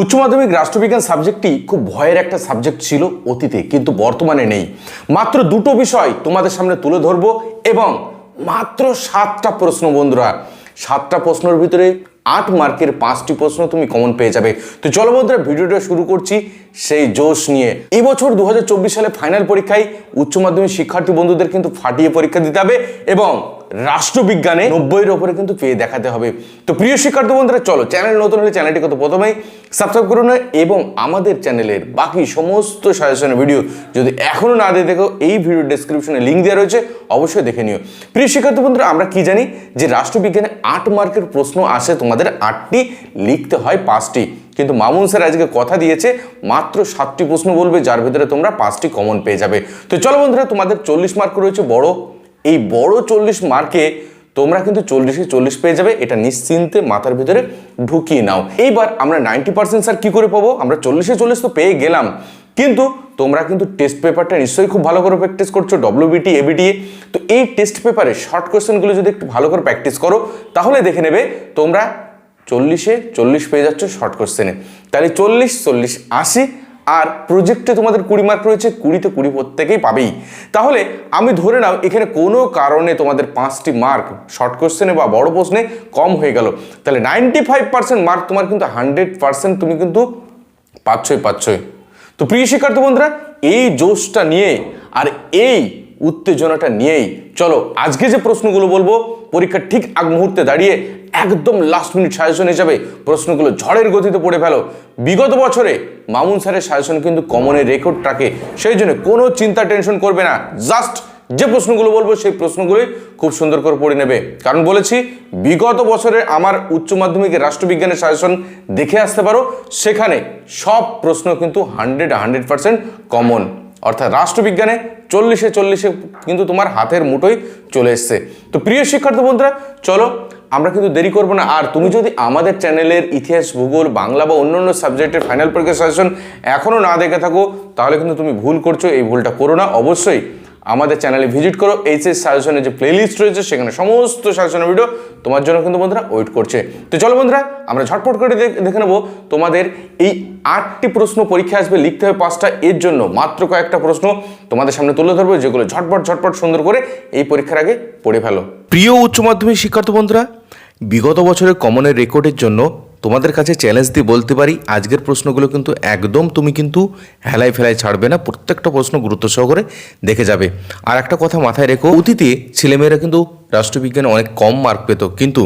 উচ্চ মাধ্যমিক রাষ্ট্রবিজ্ঞান সাবজেক্টটি খুব ভয়ের একটা সাবজেক্ট ছিল অতীতে, কিন্তু বর্তমানে নেই। মাত্র দুটো বিষয় তোমাদের সামনে তুলে ধরবো এবং মাত্র সাতটা প্রশ্ন বন্ধুরা, সাতটা প্রশ্নের ভিতরে আট মার্কের পাঁচটি প্রশ্ন তুমি কমন পেয়ে যাবে। তো চলো বন্ধুরা, ভিডিওটা শুরু করছি সেই জোশ নিয়ে। এবছর দু হাজার চব্বিশ সালে ফাইনাল পরীক্ষায় উচ্চ মাধ্যমিক শিক্ষার্থী বন্ধুদের কিন্তু ফাটিয়ে পরীক্ষা দিতে হবে এবং রাষ্ট্রবিজ্ঞানে নব্বইয়ের ওপরে কিন্তু পেয়ে দেখাতে হবে। তো প্রিয় শিক্ষার্থী বন্ধুরা, চলো চ্যানেল নতুন হলে চ্যানেলটি কত প্রথমেই সাবস্ক্রাইব করুন এবং আমাদের চ্যানেলের বাকি সমস্ত সাজেশনের ভিডিও যদি এখনও না দিয়ে দেখো এই ভিডিও ডেসক্রিপশনে লিঙ্ক দেওয়া রয়েছে, অবশ্যই দেখে নিও। প্রিয় শিক্ষার্থী বন্ধুরা, আমরা কি জানি যে রাষ্ট্রবিজ্ঞানে আট মার্কের প্রশ্ন আসে, তোমাদের আটটি লিখতে হয় পাঁচটি। কিন্তু মামুন স্যার আজকে কথা দিয়েছে, মাত্র সাতটি প্রশ্ন বলবে, যার ভিতরে তোমরা পাঁচটি কমন পেয়ে যাবে। তো চলো বন্ধুরা, তোমাদের চল্লিশ মার্ক রয়েছে, বড় এই বড় চল্লিশ মার্কে তোমরা কিন্তু চল্লিশে চল্লিশ পেয়ে যাবে, এটা নিশ্চিন্তে মাথার ভিতরে ঢুকিয়ে নাও। এইবার আমরা নাইনটি পার্সেন্ট স্যার কী করে পাবো? আমরা চল্লিশে চল্লিশ তো পেয়ে গেলাম। কিন্তু তোমরা কিন্তু টেস্ট পেপারটা নিশ্চয়ই খুব ভালো করে প্র্যাকটিস করছ ডব্লিউবিটি এবিটিএ তো এই টেস্ট পেপারে শর্ট কোয়েশ্চেনগুলো যদি একটু ভালো করে প্র্যাকটিস করো, তাহলে দেখে নেবে তোমরা চল্লিশে চল্লিশ পেয়ে যাচ্ছ শর্ট কোশ্চেনে তাহলে চল্লিশ চল্লিশ আশি আর প্রজেক্টে তোমাদের কুড়ি মার্ক রয়েছে, কুড়িতে কুড়ি প্রত্যেকেই পাবেই। তাহলে আমি ধরে নাও, এখানে কোনো কারণে তোমাদের পাঁচটি মার্ক শর্ট কোশ্চেনে বা বড় প্রশ্নে কম হয়ে গেল। তাহলে নাইনটি ফাইভ পার্সেন্ট মার্ক তোমার কিন্তু হান্ড্রেড পার্সেন্ট তুমি কিন্তু পাচ্ছই পাচ্ছই। তো প্রিয় শিক্ষার্থী বন্ধুরা, এই জোশটা নিয়ে আর এই উত্তেজনাটা নিয়েই। চলো, আজকে যে প্রশ্নগুলো বলব, পরীক্ষার ঠিক আগ মুহূর্তে দাঁড়িয়ে একদম লাস্ট মিনিট সাজেশন হিসাবে প্রশ্নগুলো ঝড়ের গতিতে পড়ে ফেলো। বিগত বছরে মামুন স্যারের সাজেশন কিন্তু কমনের রেকর্ড রাখে সেই জন্য কোনো চিন্তা টেনশন করবে না। জাস্ট যে প্রশ্নগুলো বলব, সেই প্রশ্নগুলোই খুব সুন্দর করে পড়ে নেবে। কারণ বলেছি, বিগত বছরে আমার উচ্চ মাধ্যমিকের রাষ্ট্রবিজ্ঞানের সাজেশন দেখে আসতে পারো। সেখানে সব প্রশ্ন কিন্তু হান্ড্রেড হান্ড্রেড পার্সেন্ট কমন অর্থাৎ রাষ্ট্রবিজ্ঞানে চল্লিশে চল্লিশে কিন্তু তোমার হাতের মুঠোই চলে এসছে। তো প্রিয় শিক্ষার্থী বন্ধুরা, চলো আমরা কিন্তু দেরি করব না। আর তুমি যদি আমাদের চ্যানেলের ইতিহাস, ভূগোল, বাংলা বা অন্য অন্য সাবজেক্টের ফাইনাল পরীক্ষা সাজেশন এখনও না দেখে থাকো, তাহলে কিন্তু তুমি ভুল করছ, এই ভুলটা করো না। অবশ্যই আমাদের চ্যানেলে ভিজিট করো, এইচএস সাজেশনের যে প্লেলিস্ট রয়েছে, সেখানে সমস্ত সাজেশনের ভিডিও তোমার জন্য কিন্তু বন্ধুরা ওয়েট করছে। তো চলো বন্ধুরা, আমরা ঝটপট করে দেখ- নেব, তোমাদের এই আটটি প্রশ্ন পরীক্ষা আসবে, লিখতে হবে পাঁচটা, এর জন্য মাত্র কয়েকটা প্রশ্ন তোমাদের সামনে তুলে ধরবো, যেগুলো ঝটপট ঝটপট সুন্দর করে এই পরীক্ষার আগে পড়ে ফেলো। প্রিয় উচ্চ মাধ্যমিক শিক্ষার্থী বন্ধুরা, বিগত বছরের কমনের রেকর্ডের জন্য তোমাদের কাছে চ্যালেঞ্জ দিয়ে বলতে পারি, আজকের প্রশ্নগুলো কিন্তু একদম তুমি কিন্তু হেলাই ফেলাই ছাড়বে না। প্রত্যেকটা প্রশ্ন গুরুত্ব সহকারে দেখে যাবে। আর একটা কথা মাথায় রেখো, অতীতে ছেলেমেয়েরা কিন্তু রাষ্ট্রবিজ্ঞানে অনেক কম মার্ক পেত। কিন্তু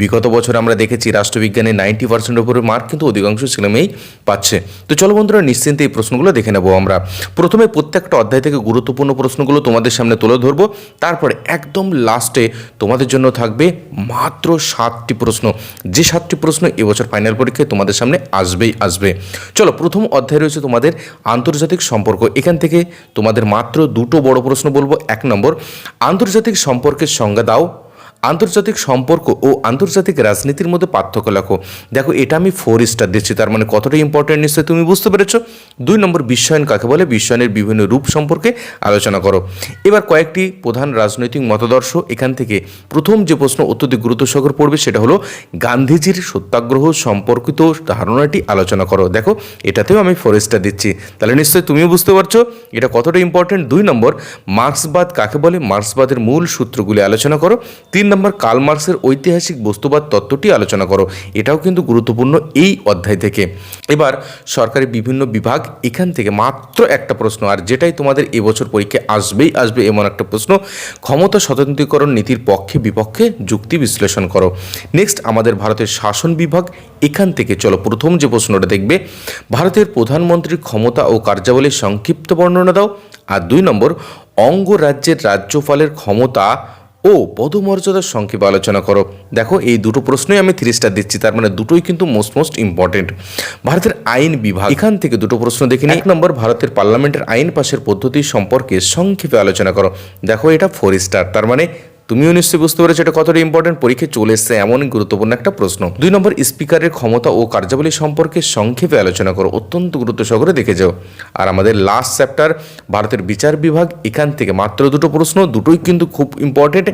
বিগত বছর আমরা দেখেছি রাষ্ট্রবিজ্ঞানে নাইনটি পার্সেন্টের উপরে মার্ক কিন্তু অধিকাংশ ছেলেমেয়েই পাচ্ছে। তো চলো বন্ধুরা, নিশ্চিন্তে এই প্রশ্নগুলো দেখে নেব আমরা। প্রথমে প্রত্যেকটা অধ্যায় থেকে গুরুত্বপূর্ণ প্রশ্নগুলো তোমাদের সামনে তুলে ধরবো। তারপরে একদম লাস্টে তোমাদের জন্য থাকবে মাত্র সাতটি প্রশ্ন। যে সাতটি প্রশ্ন এবছর ফাইনাল পরীক্ষায় তোমাদের সামনে আসবেই আসবে। চলো, প্রথম অধ্যায় রয়েছে তোমাদের আন্তর্জাতিক সম্পর্ক। এখান থেকে তোমাদের মাত্র দুটো বড় প্রশ্ন বলব। এক নম্বর, আন্তর্জাতিক সম্পর্কের সংজ্ঞা দাও আন্তর্জাতিক সম্পর্ক ও আন্তর্জাতিক রাজনীতির মধ্যে পার্থক্য লেখো। দেখো, এটা আমি ফোর স্টার দিচ্ছি, তার মানে কতটা ইম্পর্টেন্ট নিশ্চয়ই তুমি বুঝতে পেরেছ। দুই নম্বর বিশ্বায়ন কাকে বলে? বিশ্বায়নের বিভিন্ন রূপ সম্পর্কে আলোচনা করো। এবার কয়েকটি প্রধান রাজনৈতিক মতাদর্শ। এখান থেকে প্রথম যে প্রশ্ন অত্যধিক গুরুত্ব সহকারে পড়বে, সেটা হলো, গান্ধীজির সত্যাগ্রহ সম্পর্কিত ধারণাটি আলোচনা করো। দেখো, এটাতেও আমি ফোর স্টার দিচ্ছি। তাহলে নিশ্চয়ই তুমিও বুঝতে পারছ, এটা কতটা ইম্পর্টেন্ট দুই নম্বর, মার্ক্সবাদ কাকে বলে? মার্ক্সবাদের মূল সূত্রগুলি আলোচনা করো। তিন নম্বর কার্ল মার্ক্সের ঐতিহাসিক বস্তুবাদ তত্ত্বটি আলোচনা করো। এটাও কিন্তু গুরুত্বপূর্ণ এই অধ্যায় থেকে। এবার সরকারি বিভিন্ন বিভাগ এখান থেকে মাত্র একটা প্রশ্ন, আর যেটাই তোমাদের এবছর পরীক্ষায় আসবেই আসবে এমন একটা প্রশ্ন, ক্ষমতা স্বতন্ত্রীকরণ নীতির পক্ষে বিপক্ষে যুক্তি বিশ্লেষণ করো। নেক্সট আমাদের ভারতের শাসন বিভাগ, এখান থেকে চলো প্রথম যে প্রশ্নটা দেখবে, ভারতের প্রধানমন্ত্রীর ক্ষমতা ও কার্যাবলীর সংক্ষিপ্ত বর্ণনা দাও, আর দুই নম্বর, অঙ্গরাজ্যের রাজ্যপালের ক্ষমতা ও পদমর্যাদার সংক্ষেপে আলোচনা করো। দেখো, এই দুটো প্রশ্নই আমি থ্রি স্টার দিচ্ছি, তার মানে দুটোই কিন্তু মোস্ট মোস্ট ইম্পর্টেন্ট ভারতের আইন বিভাগ, এখান থেকে দুটো প্রশ্ন দেখে এক নম্বর, ভারতের পার্লামেন্টের আইন পাশের পদ্ধতি সম্পর্কে সংক্ষেপে আলোচনা করো। দেখো, এটা ফোর স্টার তার মানে তুমিও নিশ্চয়ই বুঝতে পেরেছ এটা কতটা ইম্পর্টেন্ট পরীক্ষায় চলে এসছে এমনই গুরুত্বপূর্ণ একটা প্রশ্ন। দুই নম্বর, স্পিকারের ক্ষমতা ও কার্যাবলী সম্পর্কে সংক্ষেপে আলোচনা করো। অত্যন্ত গুরুত্ব সহকারে দেখে যাও। আর আমাদের লাস্ট চ্যাপ্টার ভারতের বিচার বিভাগ, এখান থেকে মাত্র দুটো প্রশ্ন, দুটোই কিন্তু খুব ইম্পর্টেন্ট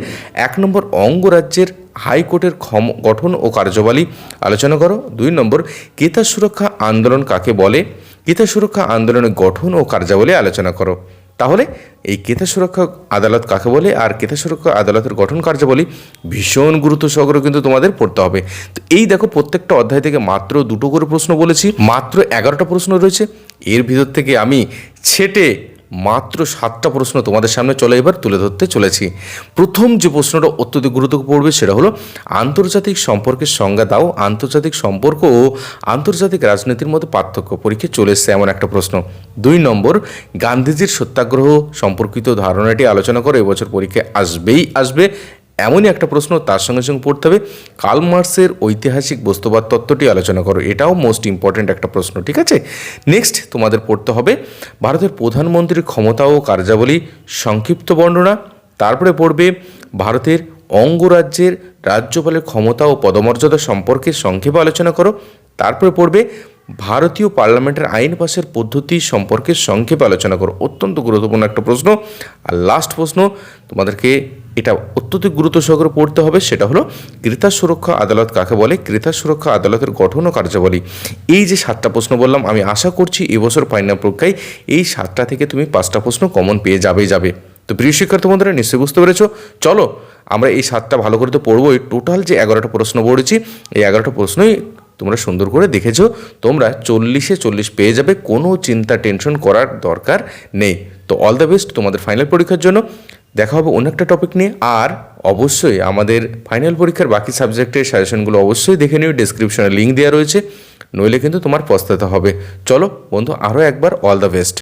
এক নম্বর অঙ্গরাজ্যের হাইকোর্টের ক্ষম, গঠন ও কার্যবলী আলোচনা করো। দুই নম্বর কেতা সুরক্ষা আন্দোলন কাকে বলে? কেতা সুরক্ষা আন্দোলনের গঠন ও কার্যাবলী আলোচনা করো। তাহলে এই কেতা সুরক্ষা আদালত কাকে বলে আর কেতা সুরক্ষা আদালতের গঠন কার্যাবলী ভীষণ গুরুত্ব সহকারে কিন্তু তোমাদের পড়তে হবে। তো এই দেখো প্রত্যেকটা অধ্যায় থেকে মাত্র দুটো করে প্রশ্ন বলেছি, মাত্র এগারোটা প্রশ্ন রয়েছে। এর ভিতর থেকে আমি ছেটে মাত্র সাতটা প্রশ্ন তোমাদের সামনে চলে এবার তুলে ধরতে চলেছি। প্রথম যে প্রশ্নটা অত্যধিক গুরুত্ব পড়বে সেটা হলো, আন্তর্জাতিক সম্পর্কের সংজ্ঞা দাও, আন্তর্জাতিক সম্পর্ক ও আন্তর্জাতিক রাজনীতির মধ্যে পার্থক্য পরীক্ষা চলে এসছে এমন একটা প্রশ্ন। দুই নম্বর, গান্ধীজির সত্যাগ্রহ সম্পর্কিত ধারণাটি আলোচনা করে এবছর পরীক্ষায় আসবেই আসবে। এমনই একটা প্রশ্ন তার সঙ্গে সঙ্গে পড়তে হবে। কার্ল ঐতিহাসিক বস্তুবাদ তত্ত্বটি আলোচনা করো, এটাও মোস্ট ইম্পর্ট্যান্ট একটা প্রশ্ন, ঠিক আছে? নেক্সট তোমাদের পড়তে হবে, ভারতের প্রধানমন্ত্রীর ক্ষমতা ও কার্যাবলী সংক্ষিপ্ত বর্ণনা, তারপরে পড়বে ভারতের অঙ্গরাজ্যের রাজ্যপালের ক্ষমতা ও পদমর্যাদা সম্পর্কে সংক্ষেপে আলোচনা করো, তারপরে পড়বে ভারতীয় পার্লামেন্টের আইন পাশের পদ্ধতি সম্পর্কে সংক্ষেপে আলোচনা করো। অত্যন্ত গুরুত্বপূর্ণ একটা প্রশ্ন। আর লাস্ট প্রশ্ন, তোমাদেরকে এটা অত্যধিক গুরুত্ব সহকারে পড়তে হবে, সেটা হলো ক্রেতা সুরক্ষা আদালত কাকে বলে? ক্রেতা সুরক্ষা আদালতের গঠন ও কার্যাবলী। এই যে সাতটা প্রশ্ন বললাম, আমি আশা করছি এবছর ফাইনাল পরীক্ষায় এই সাতটা থেকে তুমি পাঁচটা প্রশ্ন কমন পেয়ে যাবেই যাবে। তো প্রিয় শিক্ষার্থী বন্ধুরা, নিশ্চয়ই বুঝতে পেরেছ? চলো, আমরা এই সাতটা ভালো করে তো পড়বোই। টোটাল যে এগারোটা প্রশ্ন পড়েছি, এই এগারোটা প্রশ্নই তোমরা সুন্দর করে দেখেছ, তোমরা চল্লিশে চল্লিশ পেয়ে যাবে, কোনো চিন্তা টেনশন করার দরকার নেই। তো অল দ্য বেস্ট তোমাদের ফাইনাল পরীক্ষার জন্য। দেখা হবে অন্য একটা টপিক নিয়ে, আর অবশ্যই আমাদের ফাইনাল পরীক্ষার বাকি সাবজেক্টের সাজেশনগুলো অবশ্যই দেখে নিও ডিসক্রিপশনে লিঙ্ক দেওয়া রয়েছে, নইলে কিন্তু তোমার পস্তাতে হবে। চলো বন্ধু আরও একবার অল দ্য বেস্ট